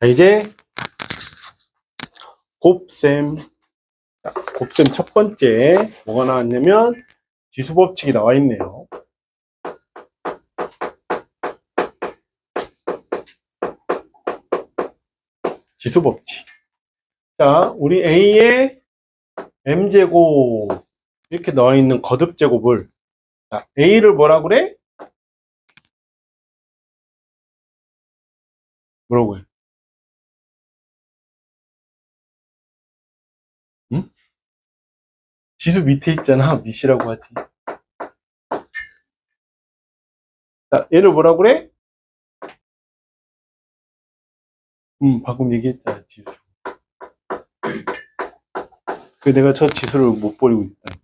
자, 이제 곱셈. 자, 곱셈 첫 번째 뭐가 나왔냐면 지수 법칙이 나와 있네요. 지수 법칙. 자, 우리 A의 M제곱 이렇게 나와 있는 거듭 제곱을 자, A를 뭐라 그래? 뭐라고 해? 지수 밑에 있잖아. 밑이라고 하지. 자, 얘를 뭐라 그래? 음, 방금 얘기했잖아. 지수. 그 내가 저 지수를 못 버리고 있다.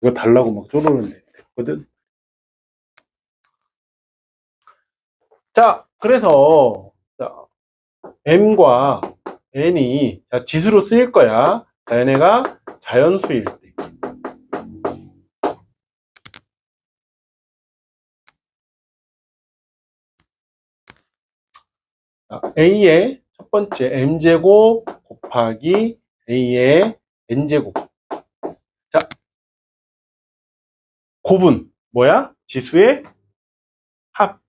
이거 달라고 막 쪼르는데 됐거든. 자, 그래서 자, m과 n이 자, 지수로 쓰일 거야. 자, 얘네가 자연수일 때. 자, a의 첫 번째 m제곱 곱하기 a의 n제곱. 자, 곱은 뭐야? 지수의 합.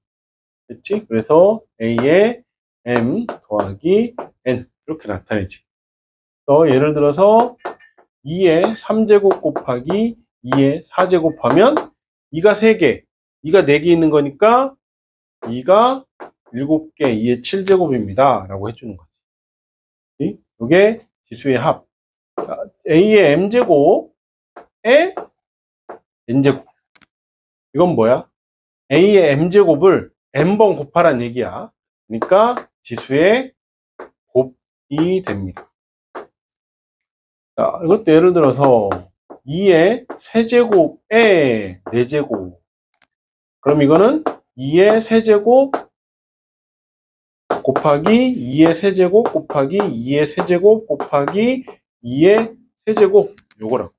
그치? 그래서 a의 m 더하기 n 이렇게 나타내지. 또 예를 들어서 2의 3제곱 곱하기 2의 4제곱 하면 2가 3개, 2가 4개 있는 거니까 2가 7개, 2의 7제곱입니다. 라고 해주는 거지. 이게 지수의 합. 자, a의 m제곱에 n제곱. 이건 뭐야? a의 m제곱을 n번 곱하란 얘기야. 그러니까 지수의 됩니다. 자, 이것도 예를 들어서 2의 세제곱에 4제곱. 그럼 이거는 2의 세제곱 곱하기 2의 세제곱 곱하기 2의 세제곱 곱하기 2의 세제곱 요거라고.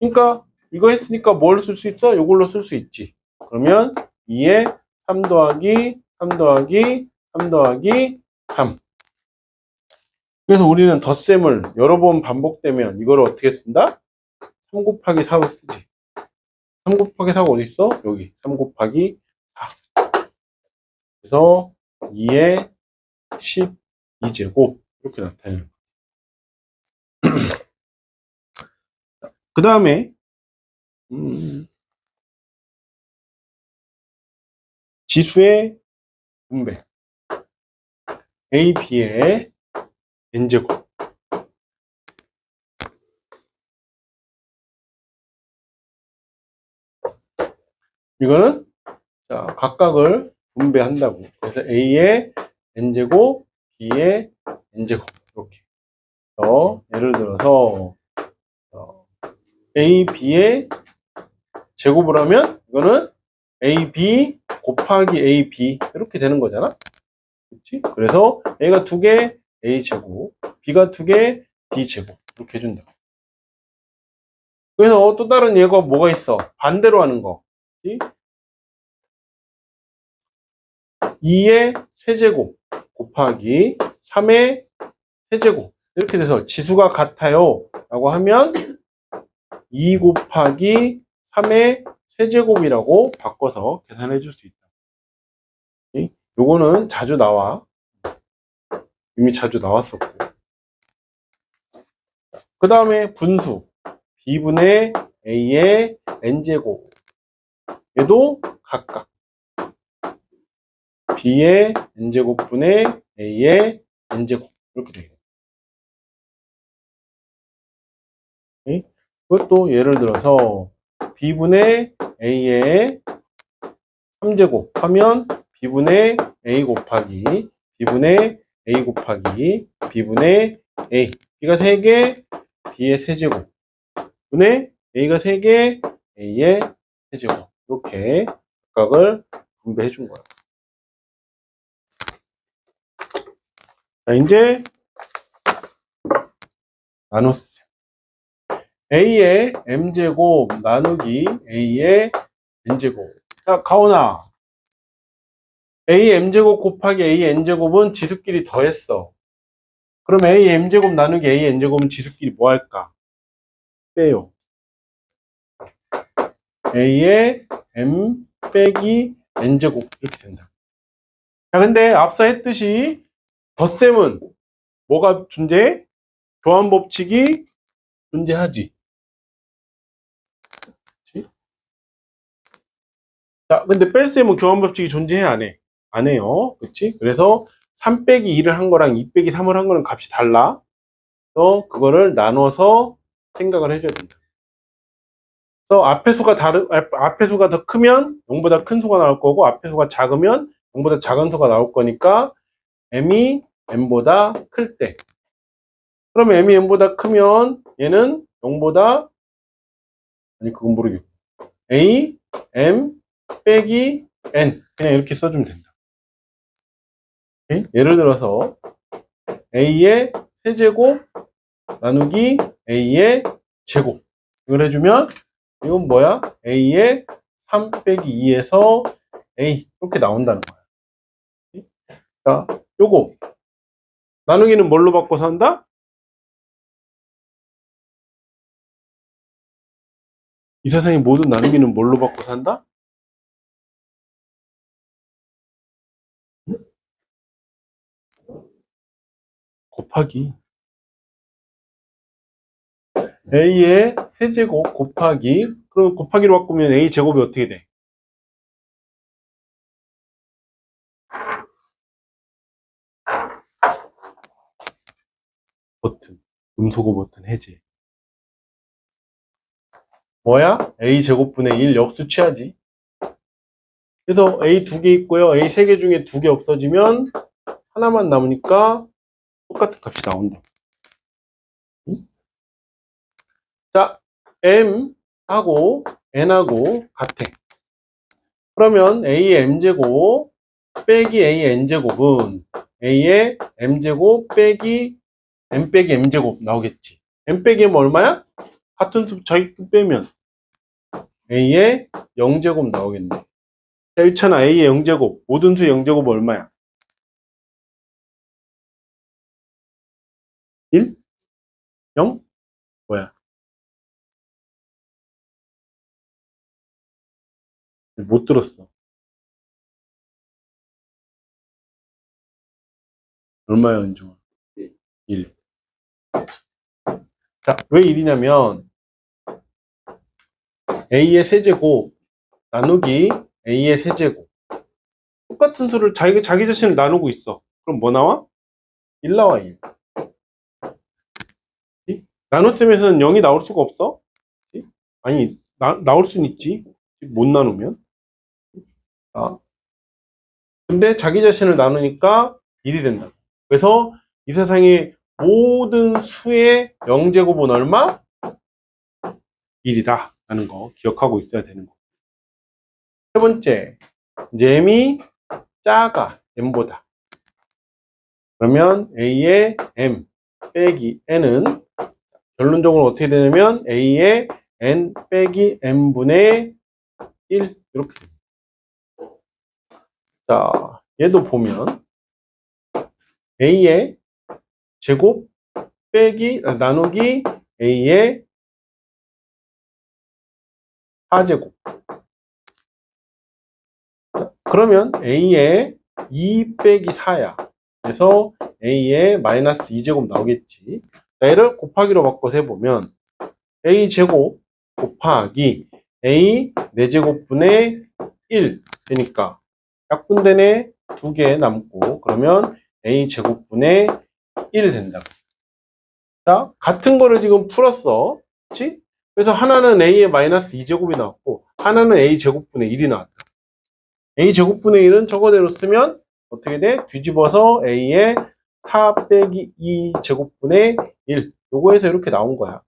그러니까 이거 했으니까 뭘 쓸 수 있어? 요걸로 쓸 수 있지. 그러면 2의 3 더하기 3 더하기 3 더하기 3. 그래서 우리는 덧셈을 여러 번 반복되면 이거를 어떻게 쓴다? 3 곱하기 4로 쓰지. 3 곱하기 4가 어디 있어? 여기 3 곱하기 4. 그래서 2의 12제곱 이렇게 나타내는 그 다음에 음, 지수의 분배 A, B의 n제곱 이거는 자, 각각을 분배한다고. 그래서 A의 n제곱 B의 n제곱. 이렇게. 어, 예를 들어서 어, A, B의 제곱을 하면 이거는 AB 곱하기 AB 이렇게 되는 거잖아. 그렇지? 그래서 A가 두 개 A 제곱, B가 두개 B 제곱 이렇게 해준다. 그래서 또 다른 예가 뭐가 있어? 반대로 하는 거. 그렇지? 2의 세제곱 곱하기 3의 세제곱 이렇게 돼서 지수가 같아요 라고 하면 2 곱하기 3의 세제곱이라고 바꿔서 계산해 줄 수 있다. 요거는 자주 나와. 이미 자주 나왔었고. 그 다음에 분수. b분의 a의 n제곱. 얘도 각각. b의 n제곱분의 a의 n제곱. 이렇게 되겠다. 그것도 예를 들어서 b분의 a의 3제곱 하면 b분의 a 곱하기 b분의 a 곱하기 b분의 a b가 3개 b의 세제곱 분의 a가 3개 a의 세제곱 이렇게 각각을 분배해 준 거예요. 자 이제 나눴어요. a의 m제곱 나누기 a의 n제곱 자 가온아 am제곱 곱하기 an제곱은 지수끼리 더했어. 그럼 am제곱 나누기 an제곱은 지수끼리 뭐 할까? 빼요. a의 m 빼기 n제곱 이렇게 된다. 자, 근데 앞서 했듯이 덧셈은 뭐가 존재해? 교환 법칙이 존재하지. 자, 근데 뺄셈은 교환 법칙이 존재해 안 해? 안 해요. 그렇지? 그래서 3 빼기 2를 한 거랑 2 빼기 3을 한 거는 값이 달라. 그래서 그거를 나눠서 생각을 해줘야 된다. 그래서 앞에 수가 앞- 앞에 수가 더 크면 0보다 큰 수가 나올 거고 앞에 수가 작으면 0보다 작은 수가 나올 거니까 m이 m보다 클 때. 그럼 m이 m보다 크면 얘는 0보다 아니 그건 모르겠고 a m 빼기 n 그냥 이렇게 써주면 된다. 오케이? 예를 들어서 a의 세제곱 나누기 a의 제곱 이걸 해주면 이건 뭐야? a의 3 빼기 2에서 a 이렇게 나온다는 거야. 자, 요거 나누기는 뭘로 바꿔서 한다? 이 세상의 모든 나누기는 뭘로 바꿔서 한다? 곱하기. A의 세제곱 곱하기. 그럼 곱하기로 바꾸면 a 제곱이 어떻게 돼? 버튼. 음소거 버튼 해제. 뭐야? a 제곱분의 1 역수 취하지. 그래서 a 두 개 있고요. A 세 개 중에 두 개 없어지면 하나만 남으니까 똑같은 값이 나온다 응? 자 m하고 n하고 같아 그러면 a의 m제곱 빼기 a의 n제곱은 a의 m제곱 빼기 m 빼기 m제곱 나오겠지 m 빼기 m 얼마야? 같은 수 자기 빼면 a의 0제곱 나오겠네 자 있잖아 a의 0제곱 모든 수 0제곱 얼마야? 1? 0? 뭐야? 못 들었어 얼마야 은중아? 1 자, 왜 1이냐면 a의 세제곱 나누기 a의 세제곱 똑같은 수를 자기 자기 자신을 나누고 있어. 그럼 뭐 나와? 1 나와 1. 이? 나눗셈에서는 0이 나올 수가 없어? 이? 아니 나, 나올 수는 있지. 못 나누면. 아. 근데 자기 자신을 나누니까 1이 된다. 그래서 이 세상에 모든 수의 0제곱은 얼마? 1이다. 라는 거 기억하고 있어야 되는 거. 세 번째, m이 작아, m보다. 그러면 a의 m 빼기 n은 결론적으로 어떻게 되냐면 a의 n 빼기 m분의 1 이렇게. 자, 얘도 보면 a의 제곱 빼기 아, 나누기 a의 4제곱. 그러면 a의 2 빼기 4야. 그래서 a의 마이너스 2제곱 나오겠지. 자, 얘를 곱하기로 바꿔서 해보면 a 제곱 곱하기 a 4제곱분의 1 되니까 약분되네 두 개 남고 그러면 a 제곱분의 1 된다. 자, 같은 거를 지금 풀었어. 그치? 그래서 하나는 a의 마이너스 2제곱이 나왔고, 하나는 a 제곱분의 1이 나왔다. a 제곱분의 1은 저거대로 쓰면 어떻게 돼? 뒤집어서 a의 4 빼기 2 제곱분의 1. 요거에서 이렇게 나온 거야.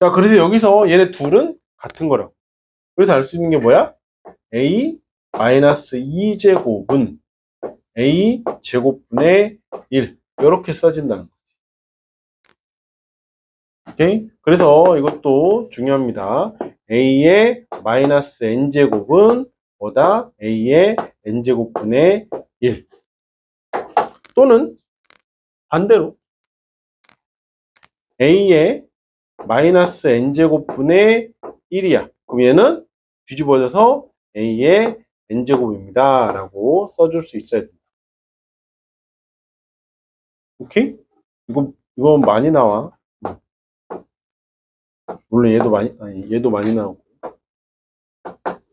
자, 그래서 여기서 얘네 둘은 같은 거라고. 그래서 알 수 있는 게 뭐야? a 마이너스 2제곱은 a 제곱분의 1 이렇게 써진다는 거지. 오케이? 그래서 이것도 중요합니다. a의 마이너스 n제곱은 뭐다? a의 n제곱분의 1 또는 반대로 a의 마이너스 n제곱 분의 1이야. 그럼 얘는 뒤집어져서 a의 n제곱입니다. 라고 써줄 수 있어야 된다. 오케이? 이거, 이거 많이 나와. 물론 얘도 많이, 아니, 얘도 많이 나오고.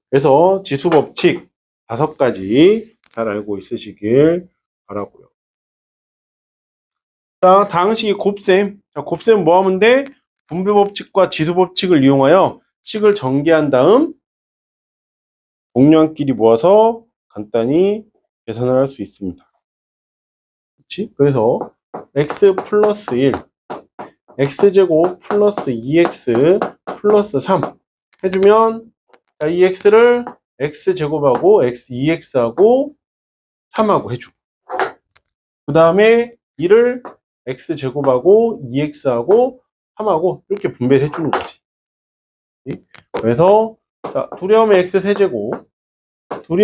그래서 지수 법칙 다섯 가지 잘 알고 있으시길 바라고요. 자, 다음 식이 곱셈. 자, 곱셈 뭐 하면 돼? 분배 법칙과 지수 법칙을 이용하여 식을 전개한 다음 동량끼리 모아서 간단히 계산을 할 수 있습니다. 그렇지? 그래서 x 플러스 1, x제곱 플러스 2x 플러스 3 해주면 자, 이 x를 x제곱하고 x, 2x하고 3하고 해주고 그 다음에 1을 x제곱하고 2x하고 3하고 이렇게 분배를 해주는 거지. 그래서 자, 하면 x 세제곱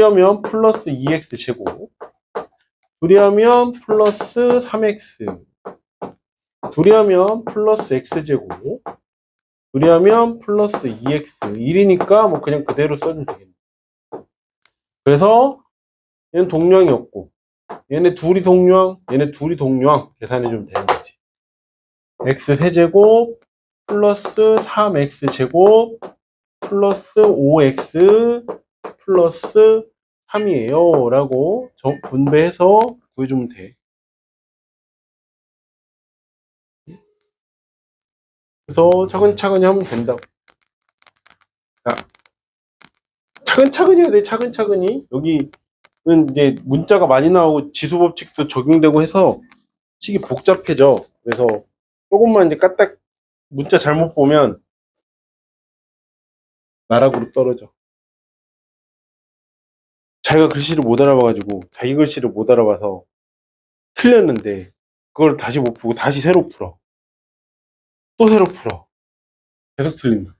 하면 플러스 2x 제곱 둘이 하면 플러스 3x 둘이 하면 플러스 x제곱 둘이 하면 플러스 2x 1이니까 뭐 그냥 그대로 써주면 되겠네. 그래서 얘는 동량이었고 얘네 둘이 동량 얘네 둘이 동량 계산해 주면 되는 거지. X 세제곱 플러스 3x 제곱 플러스 5x 플러스 3이에요. 라고 정- 분배해서 구해주면 돼. 그래서 차근차근히 하면 된다고. 자, 차근차근히 해야 돼 차근차근히 여기는 이제 문자가 많이 나오고 지수 법칙도 적용되고 해서 식이 복잡해져 그래서 조금만 이제 까딱 문자 잘못 보면 나락으로 떨어져. 자기가 글씨를 못 알아봐가지고 자기 글씨를 못 알아봐서 틀렸는데 그걸 다시 못 풀고 다시 새로 풀어. 또 새로 풀어. 계속 틀린다.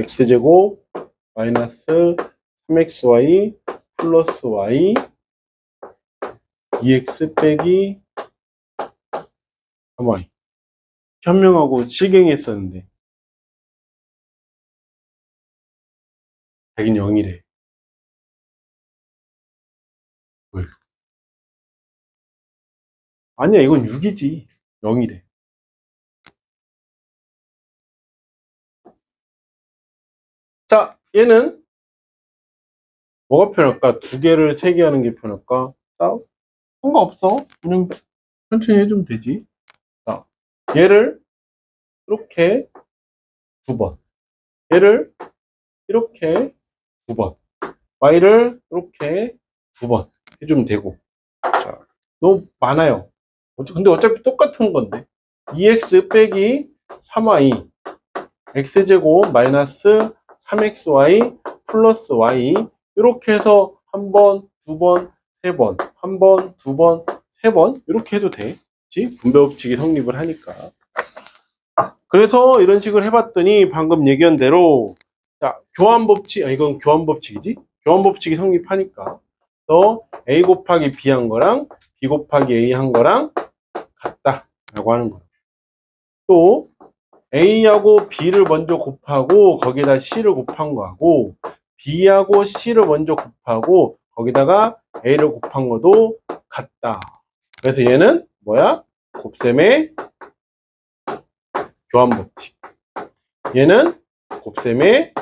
X제곱 마이너스 3xy 플러스 y 2x 빼기 3y 현명하고 실갱이 했었는데 자긴 0이래. 왜? 아니야 이건 6이지. 0이래 얘는 뭐가 편할까? 두 개를 세 개 하는 게 편할까? 자, 상관없어 그냥 천천히 해주면 되지 자, 얘를 이렇게 두 번, 얘를 이렇게 두 번, y를 이렇게 두 번 해주면 되고. 자, 너무 많아요. 근데 어차피 똑같은 건데. 2x 빼기 3y, x제곱 마이너스 3xy 플러스 y 이렇게 해서 한 번, 두 번, 세 번, 한 번, 두 번, 세 번 이렇게 해도 돼. 그치? 분배 법칙이 성립을 하니까. 그래서 이런 식으로 해봤더니 방금 얘기한 대로 자 교환 법칙, 아 이건 교환 법칙이지? 교환 법칙이 성립하니까 또 a 곱하기 b 한 거랑 b 곱하기 a 한 거랑 같다라고 하는 거야. 또 a하고 b를 먼저 곱하고 거기다 c를 곱한 거하고 b하고 c를 먼저 곱하고 거기다가 a를 곱한 것도 같다. 그래서 얘는 뭐야? 곱셈의 교환 법칙. 얘는 곱셈의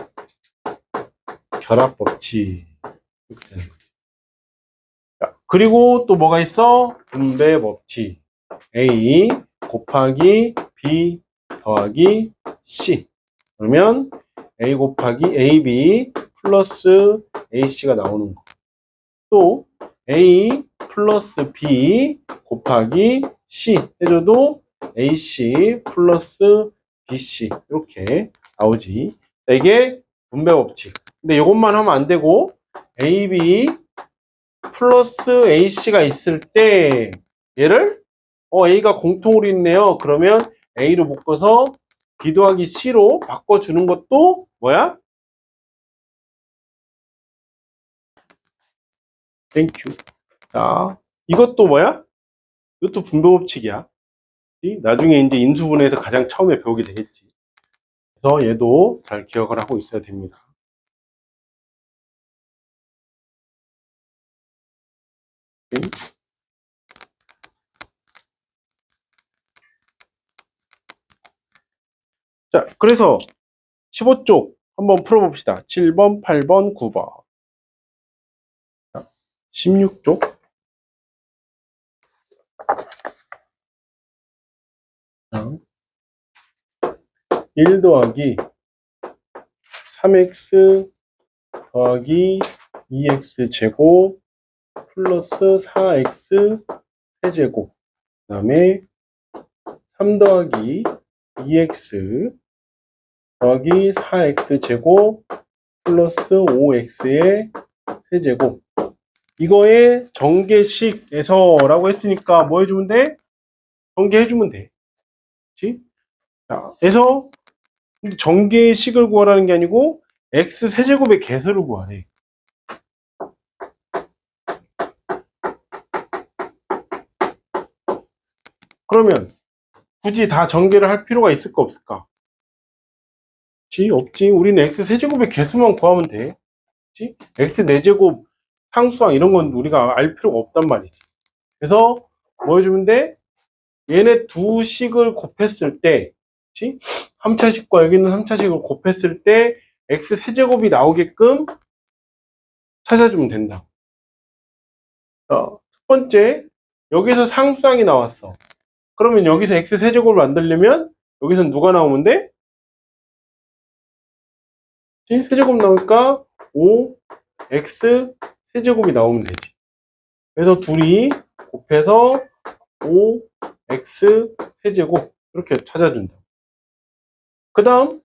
결합 법칙. 이렇게 되는 거지. 자, 그리고 또 뭐가 있어? 분배 법칙. A 곱하기 B 더하기 C. 그러면 A 곱하기 AB 플러스 AC가 나오는 거. 또 A 플러스 B 곱하기 C 해줘도 AC 플러스 BC 이렇게 나오지. 자, 이게 분배 법칙. 근데 이것만 하면 안 되고 AB 플러스 AC가 있을 때 얘를 어 A가 공통으로 있네요. 그러면 A로 묶어서 B 더하기 C로 바꿔주는 것도 뭐야? Thank you. 자, 이것도 뭐야? 이것도 분배법칙이야. 나중에 이제 인수분해에서 가장 처음에 배우게 되겠지. 그래서 얘도 잘 기억을 하고 있어야 됩니다. 오케이. 자, 그래서 15쪽 한번 풀어봅시다. 7번, 8번, 9번. 16쪽. 1 더하기 3x 더하기 2x 제곱 플러스 4x 세제곱 그 다음에 3 더하기 2x 더하기 4x 제곱 플러스 5x의 세제곱 이거의 전개식에서 라고 했으니까 뭐 해주면 돼? 전개해주면 돼 그치? 자, 근데 전개식을 구하라는 게 아니고 x 세제곱의 개수를 구하래 그러면 굳이 다 전개를 할 필요가 있을까 없을까? 그치? 없지. 우리는 x 세제곱의 개수만 구하면 돼. 그치? x 4제곱 상수항 이런 건 우리가 알 필요가 없단 말이지. 그래서 뭐 해주면 돼? 얘네 두 식을 곱했을 때, 그치? 3차식과 여기는 3차식을 곱했을 때 x 세제곱이 나오게끔 찾아주면 된다. 자, 첫 번째, 여기서 상수항이 나왔어. 그러면 여기서 x 세제곱을 만들려면 여기서 누가 나오면 돼? 세제곱 나오니까 5x 세제곱이 나오면 되지. 그래서 둘이 곱해서 5x 세제곱 이렇게 찾아준다. 그 다음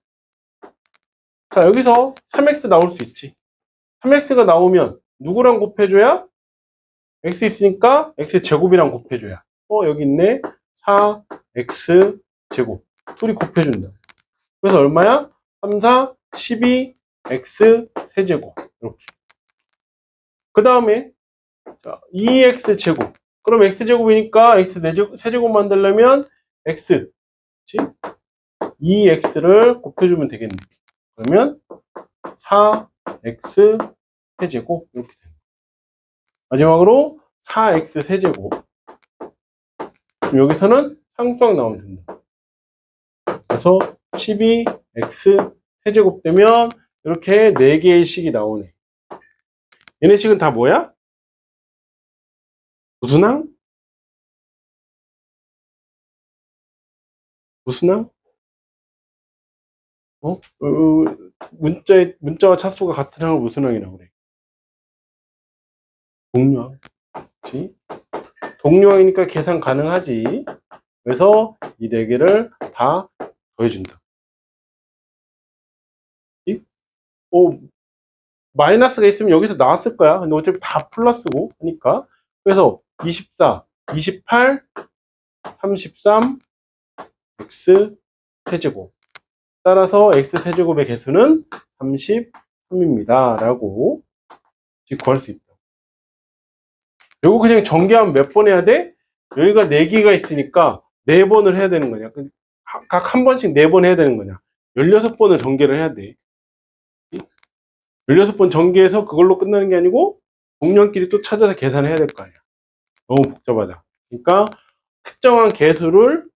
자 여기서 3x 나올 수 있지. 3x가 나오면 누구랑 곱해줘야? x 있으니까 x 제곱이랑 곱해줘야. 어 여기 있네. 4x 제곱 둘이 곱해준다. 그래서 얼마야? 3, 4, 12x 세제곱 이렇게. 그 다음에 자 2x 제곱. 그럼 x 제곱이니까 x 세제곱, 세제곱 만들려면 x 그치? 2x를 곱해주면 되겠네. 그러면 4x 세제곱 이렇게 됩니다. 마지막으로 4x 세제곱 여기서는 상수항 나오면 된다. 그래서 12x 세제곱 되면 이렇게 4개의 식이 나오네. 얘네 식은 다 뭐야? 무슨 항? 무슨 항? 어? 어, 문자의, 문자와 차수가 같은 항을 무슨 항이라고 그래? 동류항. 그치? 동류항이니까 계산 가능하지. 그래서 이 네 개를 다 더해준다. 오, 마이너스가 있으면 여기서 나왔을 거야. 근데 어차피 다 플러스고 하니까. 그래서 24, 28, 33, x 세제곱. 따라서 x 세제곱의 개수는 33입니다. 라고 구할 수 있다. 요거 그냥 전개하면 몇 번 해야 돼? 여기가 4개가 있으니까 4번을 해야 되는 거냐. 각 한 번씩 4번 해야 되는 거냐. 16번을 전개를 해야 돼. 16번 전개해서 그걸로 끝나는 게 아니고 공량끼리 또 찾아서 계산을 해야 될 거 아니야. 너무 복잡하다. 그러니까 특정한 개수를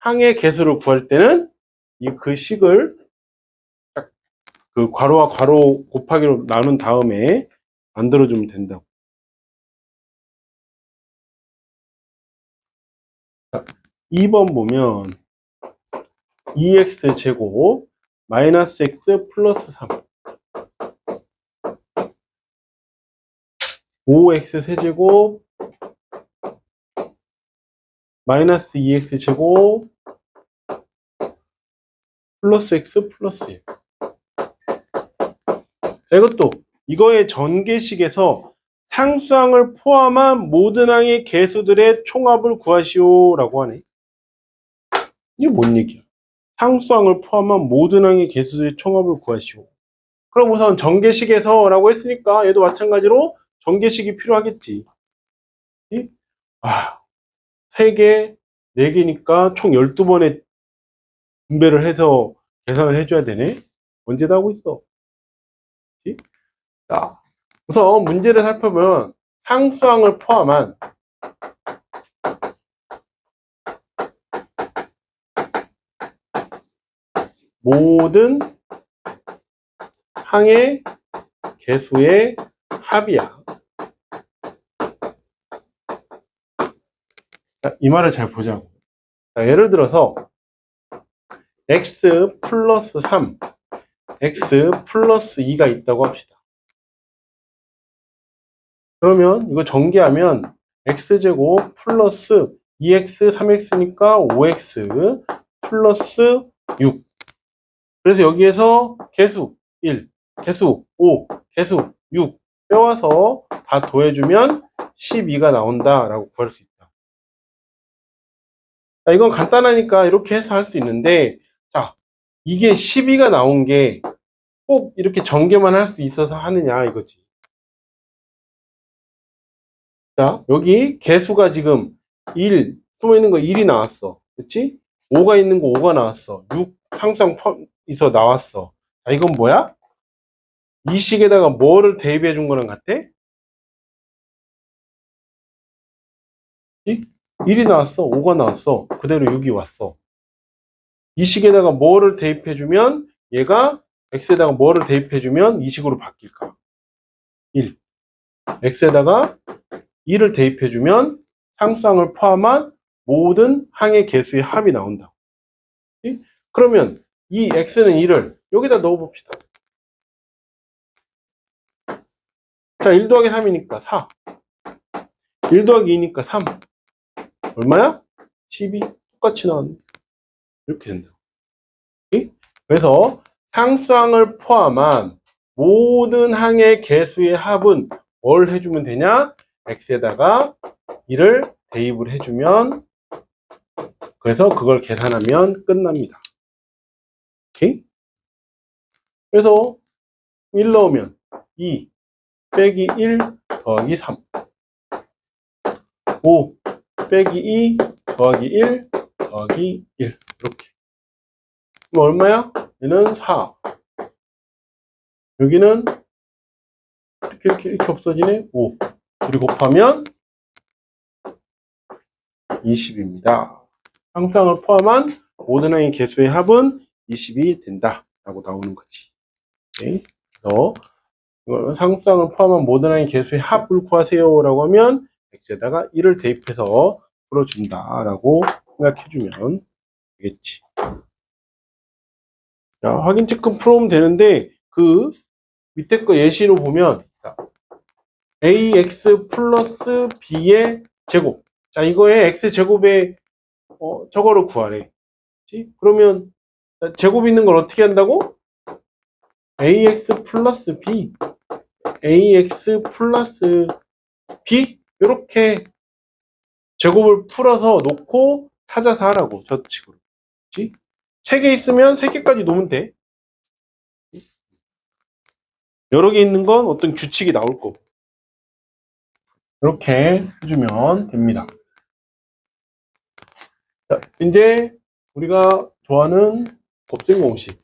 항의 개수를 구할 때는 이 그 식을 딱 그 괄호와 괄호 곱하기로 나눈 다음에 만들어 주면 된다고. 2번 보면 2x 제곱 마이너스 x 플러스 3 5x 세제곱 마이너스 2x 제곱 플러스 x 플러스 1 자, 이것도 이거의 전개식에서 상수항을 포함한 모든 항의 개수들의 총합을 구하시오 라고 하네. 이게 뭔 얘기야? 상수항을 포함한 모든 항의 개수들의 총합을 구하시오. 그럼 우선 전개식에서 라고 했으니까 얘도 마찬가지로 전개식이 필요하겠지. 이? 아, 3개, 4개니까 총 12번에 분배를 해서 계산을 해줘야 되네. 언제 다 하고 있어? 자, 우선 문제를 살펴보면 상수항을 포함한 모든 항의 개수의 합이야. 자, 이 말을 잘 보자고. 자, 예를 들어서 x 플러스 3, x 플러스 2가 있다고 합시다. 그러면 이거 전개하면 x제곱 플러스 2x, 3x니까 5x 플러스 6. 그래서 여기에서 개수 1, 개수 5, 개수 6 빼와서 다 더해주면 12가 나온다라고 구할 수 있다. 자, 이건 간단하니까 이렇게 해서 할 수 있는데, 자, 이게 12가 나온 게 꼭 이렇게 전개만 할 수 있어서 하느냐 이거지. 자, 여기 개수가 지금 1, 숨어 있는 거 1이 나왔어. 그치? 5가 있는 거 5가 나왔어. 6 상상 있어 나왔어. 자, 이건 뭐야? 이 식에다가 뭐를 대입해 준 거랑 같아? 1이 나왔어. 5가 나왔어. 그대로 6이 왔어. 이 식에다가 뭐를 대입해 주면 얘가 x에다가 뭐를 대입해 주면 이 식으로 바뀔까? 1. x에다가 2를 대입해 주면 상수항을 포함한 모든 항의 개수의 합이 나온다. 그러면 이 x는 1을 여기다 넣어 봅시다. 자, 1 더하기 3이니까 4. 1 더하기 2니까 3. 얼마야? 12. 똑같이 나왔네. 이렇게 된다. 그래서 상수항을 포함한 모든 항의 개수의 합은 뭘 해주면 되냐? x에다가 1을 대입을 해주면 그래서 그걸 계산하면 끝납니다. 오케이? 그래서 1 넣으면 2 빼기 1 더하기 3 5 빼기 2 더하기 1 더하기 1 이렇게 그럼 얼마야? 얘는 4 여기는 이렇게 이렇게 이렇게 없어지네 5 둘이 곱하면 20입니다. 상수항을 포함한 모든 항의 개수의 합은 20이 된다 라고 나오는 거지. 오케이? 그래서 상수항을 포함한 모든 항의 개수의 합을 구하세요 라고 하면 x에다가 1을 대입해서 풀어준다 라고 생각해주면 되겠지. 자, 확인 체크 풀어오면 되는데 그 밑에 거 예시로 보면 자, ax 플러스 b의 제곱 자 이거의 x 제곱의 어, 저거를 구하래 그치? 그러면 제곱 있는 걸 어떻게 한다고? ax 플러스 b ax 플러스 b 이렇게 제곱을 풀어서 놓고 찾아서 하라고 저 식으로. 그치? 3개 있으면 3개까지 놓으면 돼. 여러 개 있는 건 어떤 규칙이 나올 거고. 이렇게 해주면 됩니다. 자, 이제 우리가 좋아하는 곱셈 공식